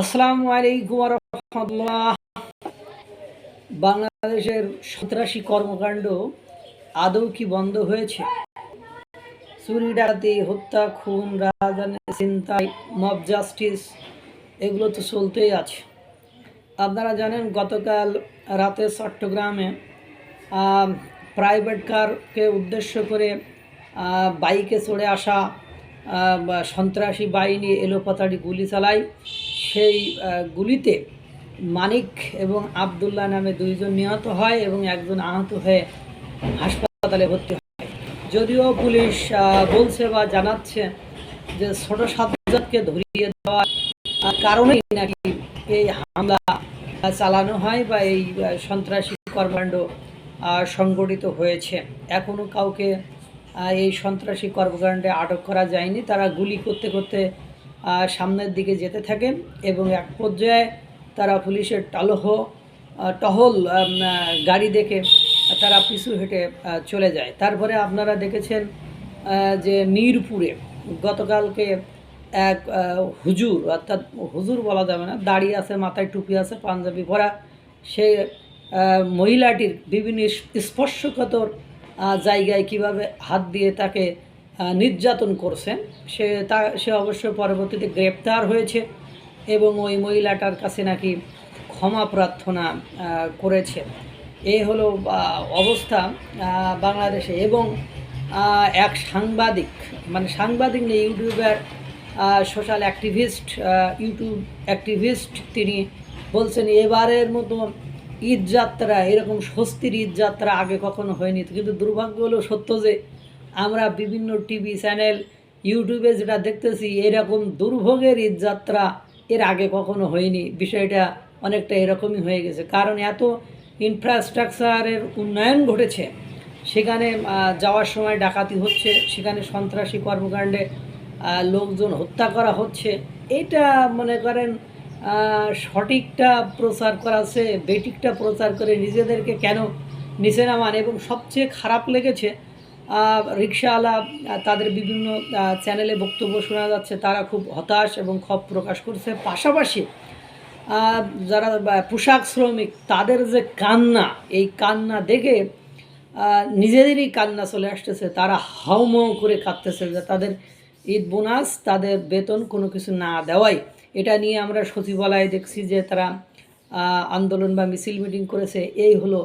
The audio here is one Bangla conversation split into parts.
আসসালামু আলাইকুম রহমতুল্লাহ। বাংলাদেশের সন্ত্রাসী কর্মকাণ্ড আদৌ কি বন্ধ হয়েছে? চুরি, ডাকাতি, হত্যা, খুন, রাজধানী চিন্তাই মব জাস্টিস, এগুলো তো চলতেই আছে। আপনারা জানেন, গতকাল রাতে চট্টগ্রামে প্রাইভেট কারকে উদ্দেশ্য করে বাইকে চড়ে আসা সন্ত্রাসী বাহিনী এলোপাতাড়ি গুলি চালায়। সেই গুলিতে মানিক এবং আবদুল্লাহ নামে দুইজন নিহত হয় এবং একজন আহত হয়ে হাসপাতালে ভর্তি হয়। যদিও পুলিশ বলছে বা জানাচ্ছে যে ছোট সাজ্জাদকে ধরিয়ে দেওয়ার কারণেই নাকি এই হামলা চালানো হয় বা এই সন্ত্রাসী কর্মকাণ্ড সংগঠিত হয়েছে। এখনও কাউকে এই সন্ত্রাসী কর্মকাণ্ডে আটক করা যায়নি। তারা গুলি করতে করতে সামনের দিকে যেতে থাকে এবং এক পর্যায়ে তারা পুলিশের টালহ টহল গাড়ি দেখে তারা পিছু হেঁটে চলে যায়। তারপরে আপনারা দেখেছেন যে মিরপুরে গতকালকে এক হুজুর, অর্থাৎ হুজুর বলা যাবে না, দাড়ি আছে, মাথায় টুপি আছে, পাঞ্জাবি পরা সে মহিলাটির বিভিন্ন স্পর্শকতর জায়গায় কীভাবে হাত দিয়ে তাকে নির্যাতন করছেন। সে তা, সে অবশ্য পরবর্তীতে গ্রেপ্তার হয়েছে এবং ওই মহিলাটার কাছে নাকি ক্ষমা প্রার্থনা করেছে। এই হলো অবস্থা বাংলাদেশে এবং এক সাংবাদিক মানে সাংবাদিক নেই YouTuber social activist YouTube activist তিনি বলছেন, এবারের মতো ঈদ যাত্রা, এরকম স্বস্তির ঈদ যাত্রা আগে কখনো হয়নি। কিন্তু দুর্ভাগ্য হলো সত্য যে আমরা বিভিন্ন টিভি চ্যানেল, ইউটিউবে যেটা দেখতেছি, এরকম দুর্ভোগের ঈদ যাত্রা এর আগে কখনো হয়নি। বিষয়টা অনেকটা এরকমই হয়ে গেছে। কারণ এত ইনফ্রাস্ট্রাকচারের উন্নয়ন ঘটেছে, সেখানে যাওয়ার সময় ডাকাতি হচ্ছে, সেখানে সন্ত্রাসী কর্মকাণ্ডে লোকজন হত্যা করা হচ্ছে। এটা মনে করেন সঠিকটা প্রচার করাছে বেটিকটা প্রচার করে নিজেদেরকে কেন নিচে নামান? এবং সবচেয়ে খারাপ লেগেছে রিক্সাওয়ালা তাদের বিভিন্ন চ্যানেলে বক্তব্য শোনা যাচ্ছে, তারা খুব হতাশ এবং ক্ষোভ প্রকাশ করছে। পাশাপাশি যারা পোশাক শ্রমিক, তাদের যে কান্না, এই কান্না দেখে নিজেদেরই কান্না চলে আসতেছে। তারা হাউমাউ করে কাঁদতেছে যে তাদের ঈদ বোনাস, তাদের বেতন কোনো কিছু না দেওয়াই। এটা নিয়ে আমরা সচিবালয়ে দেখছি যে তারা আন্দোলন বা মিছিল মিটিং করেছে। এই হলো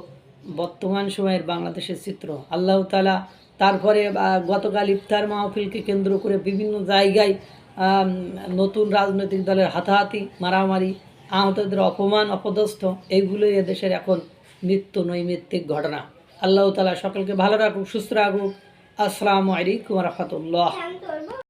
বর্তমান সময়ের বাংলাদেশের চিত্র। আল্লাহ তালা তারপরে গতকাল ইফতার মাহফিলকে কেন্দ্র করে বিভিন্ন জায়গায় নতুন রাজনৈতিক দলের হাতাহাতি, মারামারি, আহতদের অপমান, অপদস্থ এইগুলোই এদেশের এখন নিত্য নৈমিত্তিক ঘটনা। আল্লাহ তালা সকলকে ভালো রাখুক, সুস্থ রাখুক। আসসালামু আলাইকুম রহমতুল্লাহ।